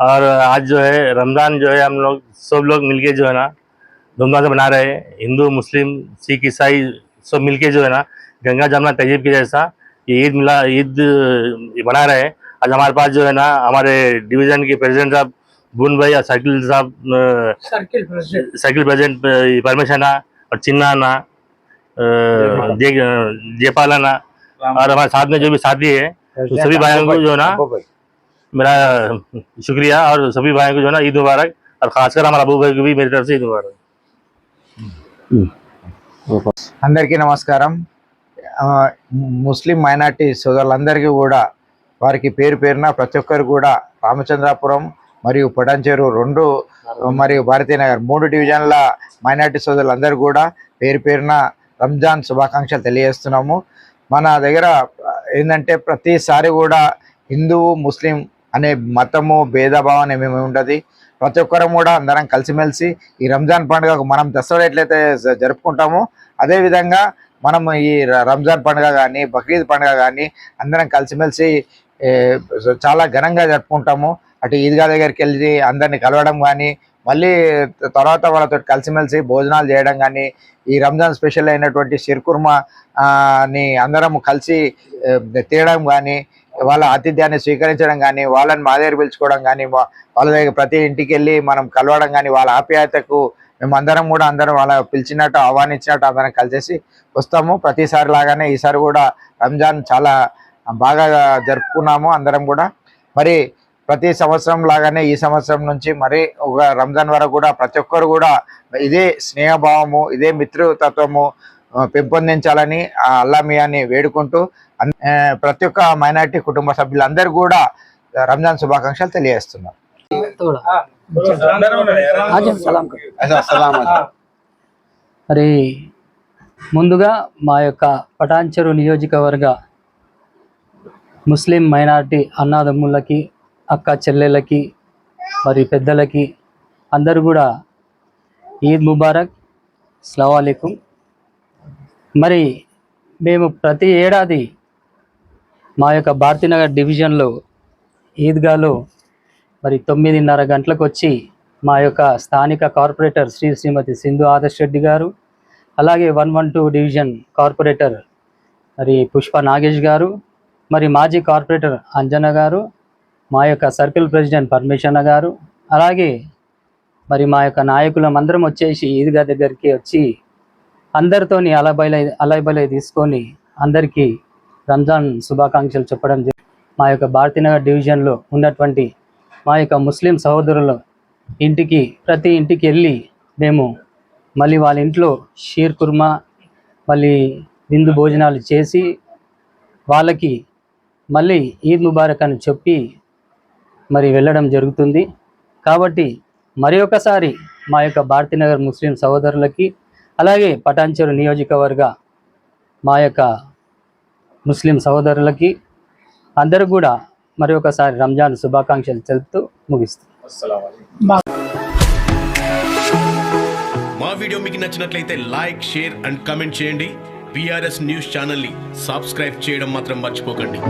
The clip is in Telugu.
और आज जो है रमज़ान जो है हम लोग सब लोग मिलके जो है ना धूमधाम से बना रहे हैं। हिंदू मुस्लिम सिख ईसाई सब मिलके जो है ना गंगा जमुना तहजीब की जैसा ये ईद मिला ईद बना रहे हैं। आज हमारे पास जो है ना हमारे डिवीज़न के प्रेसिडेंट साहब बुन भाई और साइकिल साहब साइकिल प्रेसिडेंट। परमेश और चिन्ना ना जयपाल। ना। और हमारे साथ में जो भी साथी है तो सभी भाइयों को जो है ना मेरा शुक्रिया और सभी भाइयों को जो है ना ईद मुबारक और खासकर हमारे अबू भाई को भी मेरी तरफ से ईद मुबारक అందరికీ నమస్కారం ఆ, ముస్లిం మైనార్టీ సోదరులందరికీ కూడా వారికి పేరు పేరున ప్రతి ఒక్కరు కూడా రామచంద్రాపురం మరియు పొటంచేరు రెండు మరియు భారతీయనగర్ మూడు డివిజన్ల మైనార్టీ సోదరులందరూ కూడా పేరు పేరున రంజాన్ శుభాకాంక్షలు తెలియజేస్తున్నాము మన దగ్గర ఏంటంటే ప్రతిసారి కూడా హిందువు ముస్లిం అనే మతము భేదభావం ఏమేమి ఉండదు ప్రతి ఒక్కరం కూడా అందరం కలిసిమెలిసి ఈ రంజాన్ పండుగకు మనం దసరా ఎట్లయితే జరుపుకుంటామో అదేవిధంగా మనం ఈ రంజాన్ పండుగ కానీ బక్రీద్ పండుగ కానీ అందరం కలిసిమెలిసి చాలా ఘనంగా జరుపుకుంటాము. అటు ఈద్గా దగ్గరికి వెళ్ళి అందరిని కలవడం కానీ మళ్ళీ తర్వాత వాళ్ళతో కలిసిమెలిసి భోజనాలు చేయడం కానీ ఈ రంజాన్ స్పెషల్ అయినటువంటి షిర్కుర్మాని అందరం కలిసి తీయడం తినడం కానీ వాళ్ళ ఆతిథ్యాన్ని స్వీకరించడం కానీ వాళ్ళని మా దగ్గర పిలుచుకోవడం కానీ వాళ్ళ దగ్గర ప్రతి ఇంటికి వెళ్ళి మనం కలవడం కానీ వాళ్ళ ఆప్యాయతకు మేము అందరం కూడా అందరం వాళ్ళ పిలిచినట్టు ఆహ్వానించినట్టు అందరం కలిసేసి వస్తాము. ప్రతిసారి లాగానే ఈసారి కూడా రంజాన్ చాలా బాగా జరుపుకున్నాము అందరం కూడా. మరి ప్రతి సంవత్సరం లాగానే ఈ సంవత్సరం నుంచి మరి ఒక రంజాన్ వరకు కూడా ప్రతి ఒక్కరు కూడా ఇదే స్నేహభావము ఇదే మిత్రతత్వము పెంపొందించాలని ఆ వేడుకుంటూ ప్రతి ఒక్క మైనార్టీ కుటుంబ సభ్యులందరూ కూడా రంజాన్ శుభాకాంక్షలు తెలియజేస్తున్నాం మరి ముందుగా మా యొక్క పటాన్చెరు నియోజకవర్గ ముస్లిం మైనారిటీ అన్నాదమ్ములకి అక్క చెల్లెళ్ళకి మరి పెద్దలకి అందరూ కూడా ఈద్ ముబారక్ అస్సలాము మరి మేము ప్రతి ఏడాది మా యొక్క భారతీనగర్ డివిజన్లో ఈద్గాలో మరి తొమ్మిదిన్నర గంటలకు వచ్చి మా యొక్క స్థానిక కార్పొరేటర్ శ్రీ శ్రీమతి సింధు ఆదర్శ్ రెడ్డి గారు అలాగే one one two division corporator మరి పుష్ప నాగేష్ గారు మరి మాజీ కార్పొరేటర్ అంజన గారు మా యొక్క సర్కిల్ ప్రెసిడెంట్ పరమేశ్వర గారు అలాగే మరి మా యొక్క నాయకులం అందరం వచ్చేసి ఈద్గా దగ్గరికి వచ్చి అందరితోని అలబైలై అలబైలై తీసుకొని అందరికీ రంజాన్ శుభాకాంక్షలు చెప్పడం మా యొక్క భారతీనగర్ డివిజన్లో ఉన్నటువంటి మా యొక్క ముస్లిం సహోదరుల ఇంటికి ప్రతి ఇంటికి వెళ్ళి మేము మళ్ళీ వాళ్ళ ఇంట్లో షీర్ కుర్మా మళ్ళీ విందు భోజనాలు చేసి వాళ్ళకి మళ్ళీ ఈద్ ముబారక్ అని చెప్పి మరి వెళ్ళడం జరుగుతుంది. కాబట్టి మరి ఒకసారి మా యొక్క భారతీనగర్ ముస్లిం సహోదరులకి అలాగే పటాన్చెరు నియోజకవర్గ మా యొక్క ముస్లిం సహోదరులకి అందరూ కూడా మరి ఒకసారి రంజాన్ శుభాకాంక్షలు తెలుపుతూ ముగిస్తాం. మా వీడియో మీకు నచ్చినట్లయితే లైక్ షేర్ అండ్ కమెంట్ చేయండి. విఆర్ఎస్ న్యూస్ ఛానల్ని సబ్స్క్రైబ్ చేయడం మాత్రం మర్చిపోకండి.